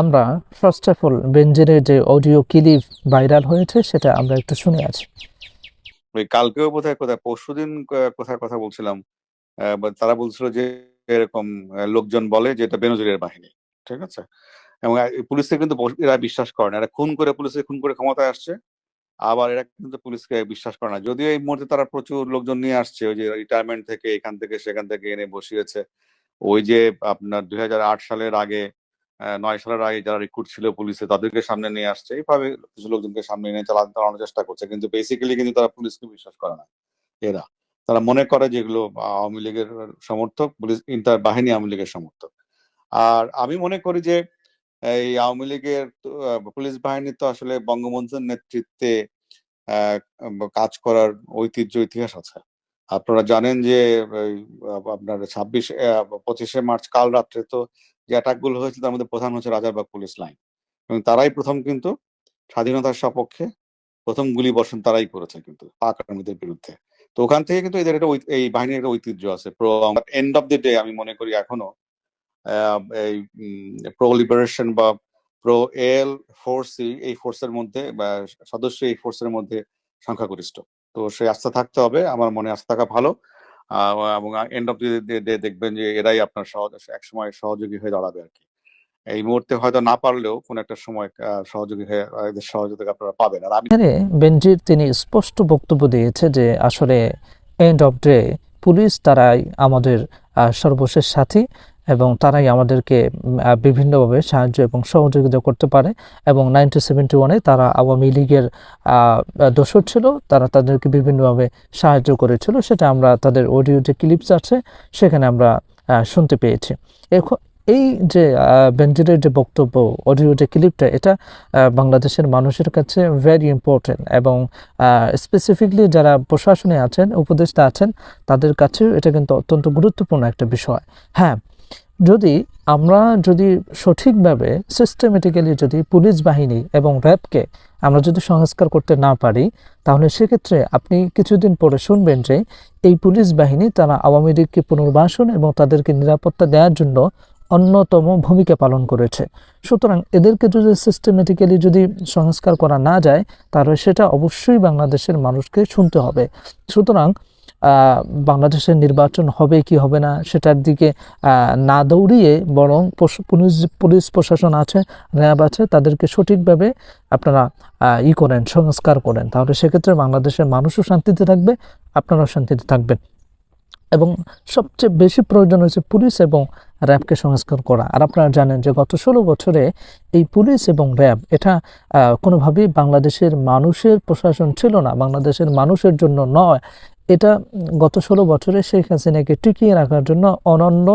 আমরা first of all বেঞ্জিনের যে audio clip viral হয়েছে, সেটা আমরা একটু শুনে আছি। ওই কালকেও বোধহয় কোথায়, পরশুদিন কোথায় কথা বলছিলাম তারা বলছিল যে এরকম লোকজন বলে যে এটা বেনজিরের বাহিনী, ঠিক আছে? এবং পুলিশকে কিন্তু এরা বিশ্বাস করে না। এরা খুন করে পুলিশকে খুন করে ক্ষমতায় আসছে, আবার এরা কিন্তু পুলিশকে বিশ্বাস করে না। যদিও এই মুহূর্তে তারা প্রচুর লোকজন নিয়ে আসছে, ওই যে রিটায়ারমেন্ট থেকে এখান থেকে সেখান থেকে এনে বসিয়েছে। ওই যে আপনার দুই হাজার আট সালের আগে নয় সালের আগে যারা রিক্রুট ছিল পুলিশে তাদেরকে সামনে নিয়ে আসছে। এইভাবে কিছু লোকজনকে সামনে নিয়ে চালানো চালানোর চেষ্টা করছে। কিন্তু বেসিক্যালি কিন্তু তারা পুলিশকে বিশ্বাস করে না, এরা। তারা মনে করে যেগুলো আওয়ামী লীগের সমর্থক পুলিশ ইন্টার বাহিনী আওয়ামী লীগের সমর্থক। আর আমি মনে করি যে, এই আওয়ামী লীগের পুলিশ বাহিনী তো আসলে বঙ্গবন্ধুর নেতৃত্বে কাজ করার ঐতিহ্য, ইতিহাস আছে। আপনারা জানেন যে আপনার ছাব্বিশ পঁচিশে মার্চ কাল রাত্রে তো যে অ্যাটাকগুলো হয়েছিল তার মধ্যে প্রধান হচ্ছে রাজারবাগ পুলিশ লাইন। এবং তারাই প্রথম কিন্তু স্বাধীনতার সপক্ষে প্রথম গুলি বর্ষণ তারাই করেছে কিন্তু পাক আর্মিদের বিরুদ্ধে। তো ওখান থেকে কিন্তু এদের একটা এই বাহিনীর একটা ঐতিহ্য আছে। Pro end of the day আমি মনে করি এখনও এই প্রো লিবারেশন বা প্রো এল ফোর্স এই ফোর্সের মধ্যে বা সদস্য এই ফোর্সের মধ্যে সংখ্যাগরিষ্ঠ। তো সেই আস্থা থাকতে হবে। আমার মনে আস্থা থাকা ভালো। এবং এন্ড অফ ডে দেখবেন যে এরাই আপনার সহজ, একসময় সহযোগী হয়ে দাঁড়াবে আর কি। এই মুহূর্তে হয়তো না পারলেও কোন একটা সময় সহযোগী হয়ে সহযোগিতা আপনারা পাবেন। আর আমি বেনজির তিনি স্পষ্ট বক্তব্য দিয়েছে যে আসলে এন্ড অফ ডে পুলিশ তারাই আমাদের সর্বশেষ সাথী। এবং তারাই আমাদেরকে বিভিন্নভাবে সাহায্য এবং সহযোগিতা করতে পারে এবং নাইনটিন সেভেন্টি ওয়ানে তারা আওয়ামী লীগের দোসর ছিল তারা তাদেরকে বিভিন্নভাবে সাহায্য করেছিল সেটা আমরা তাদের অডিও যে ক্লিপস আছে সেখানে আমরা শুনতে পেয়েছি। এখন এই যে আহ, বেনজিরের যে বক্তব্য অডিও যে ক্লিপটা এটা বাংলাদেশের মানুষের কাছে ভেরি ইম্পর্টেন্ট এবং স্পেসিফিকলি যারা প্রশাসনে আছেন উপদেষ্টা আছেন তাদের কাছেও এটা কিন্তু অত্যন্ত গুরুত্বপূর্ণ একটা বিষয়। হ্যাঁ যদি আমরা যদি সঠিকভাবে সিস্টেমেটিক্যালি যদি পুলিশ বাহিনী এবং র্যাবকে আমরা যদি সংস্কার করতে না পারি, তাহলে সেক্ষেত্রে আপনি কিছুদিন পরে শুনবেন যে এই পুলিশ বাহিনী তারা আওয়ামী লীগকে পুনর্বাসন এবং তাদেরকে নিরাপত্তা দেওয়ার জন্য অন্যতম ভূমিকা পালন করেছে। সুতরাং এদেরকে যদি সিস্টেমেটিক্যালি যদি সংস্কার করা না যায়, তাহলে সেটা অবশ্যই বাংলাদেশের মানুষকে শুনতে হবে। সুতরাং বাংলাদেশের নির্বাচন হবে কি হবে না সেটার দিকে না দৌড়িয়ে বরং পুলিশ পুলিশ প্রশাসন আছে, র্যাব আছে, তাদেরকে সঠিকভাবে আপনারা ই করেন, সংস্কার করেন। তাহলে সেক্ষেত্রে বাংলাদেশের মানুষও শান্তিতে থাকবে, আপনারাও শান্তিতে থাকবেন। এবং সবচেয়ে বেশি প্রয়োজন হয়েছে পুলিশ এবং র্যাবকে সংস্কার করা। আর আপনারা জানেন যে গত ষোলো বছরে এই পুলিশ এবং র্যাব, এটা কোনোভাবেই বাংলাদেশের মানুষের প্রশাসন ছিল না, বাংলাদেশের মানুষের জন্য নয়। এটা গত ষোলো বছরে শেখ হাসিনাকে টিকিয়ে রাখার জন্য অনন্য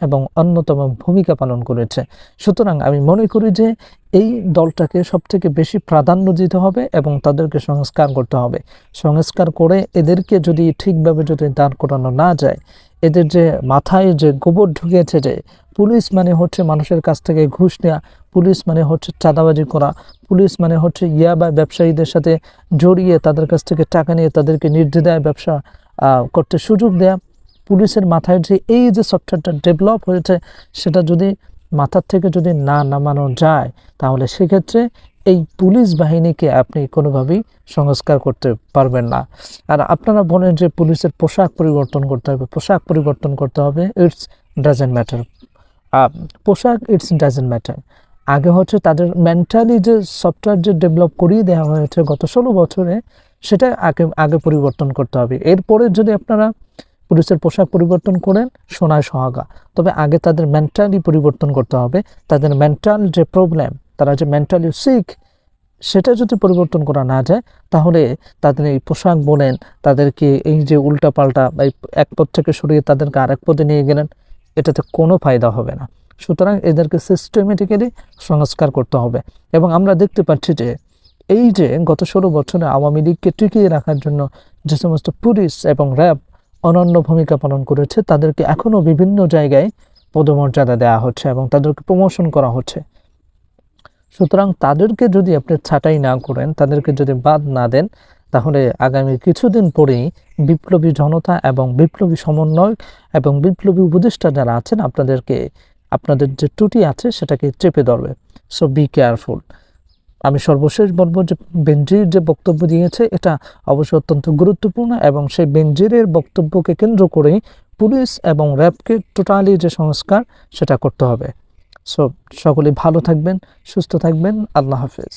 এবং অন্যতম ভূমিকা পালন করেছে। সুতরাং আমি মনে করি যে এই দলটাকে সবথেকে বেশি প্রাধান্য দিতে হবে এবং তাদেরকে সংস্কার করতে হবে। সংস্কার করে এদেরকে যদি ঠিকভাবে যদি দাঁড় করানো না যায়, এদের যে মাথায় যে গোবর ঢুকেছে যে পুলিশ মানে হচ্ছে মানুষের কাছ থেকে ঘুষ নেওয়া পুলিশ মানে হচ্ছে চাঁদাবাজি করা। পুলিশ মানে হচ্ছে ইয়াবা ব্যবসায়ীদের সাথে জড়িয়ে তাদের কাছ থেকে টাকা নিয়ে তাদেরকে নির্দ্বিধায় ব্যবসা করতে সুযোগ দেয়া। পুলিশের মাথায় যে এই যে সফটওয়্যারটা ডেভেলপ হয়েছে, সেটা যদি মাথার থেকে যদি না নামানো যায়, তাহলে সেক্ষেত্রে এই পুলিশ বাহিনীকে আপনি কোনোভাবেই সংস্কার করতে পারবেন না। আর আপনারা বলেন যে পুলিশের পোশাক পরিবর্তন করতে হবে, পোশাক পরিবর্তন করতে হবে ইটস ডাজেন্ট ম্যাটার পোশাক ইটস ডাজেন্ট ম্যাটার আগে হচ্ছে তাদের মেন্টালি যে সফটওয়্যার যে ডেভেলপ করিয়ে দেওয়া হয়েছে গত ষোলো বছরে, সেটা আগে আগে পরিবর্তন করতে হবে। এরপরে যদি আপনারা পুলিশের পোশাক পরিবর্তন করেন, সোনায় সোহাগা। তবে আগে তাদের মেন্টালি পরিবর্তন করতে হবে। তাদের মেন্টাল যে প্রবলেম তারা যে মেন্টালি সিক সেটা যদি পরিবর্তন করা না যায়, তাহলে তাদের এই পোশাক বলেন, তাদেরকে এই যে উল্টাপাল্টা এক পথ থেকে সরিয়ে তাদেরকে আরেক পদে নিয়ে গেলেন, এটাতে কোনো ফায়দা হবে না। সুতরাং এদেরকে সিস্টেমেটিক্যালি সংস্কার করতে হবে। এবং আমরা দেখতে পাচ্ছি যে, এই যে গত ষোলো বছরে আওয়ামী লীগকে টিকিয়ে রাখার জন্য যে সমস্ত পুলিশ এবং র্যাব অনন্য ভূমিকা পালন করেছে, তাদেরকে এখনও বিভিন্ন জায়গায় পদমর্যাদা দেওয়া হচ্ছে এবং তাদেরকে প্রমোশন করা হচ্ছে। সুতরাং তাদেরকে যদি আপনি ছাঁটাই না করেন, তাদেরকে যদি বাদ না দেন, তাহলে আগামী কিছুদিন পরেই বিপ্লবী জনতা এবং বিপ্লবী সমন্বয় এবং বিপ্লবী উপদেষ্টা যারা আছেন, আপনাদেরকে আপনাদের যে ত্রুটি আছে সেটাকে চেপে ধরবে। সো বি কেয়ারফুল আমি সর্বশেষ বলব যে বেনজির যে বক্তব্য দিয়েছে, এটা অবশ্যই অত্যন্ত গুরুত্বপূর্ণ এবং সেই বেঞ্জিরের বক্তব্যকে কেন্দ্র করেই পুলিশ এবং র্যাবকে টোটালি যে সংস্কার, সেটা করতে হবে। সো সকলে ভালো থাকবেন, সুস্থ থাকবেন। আল্লাহ হাফেজ।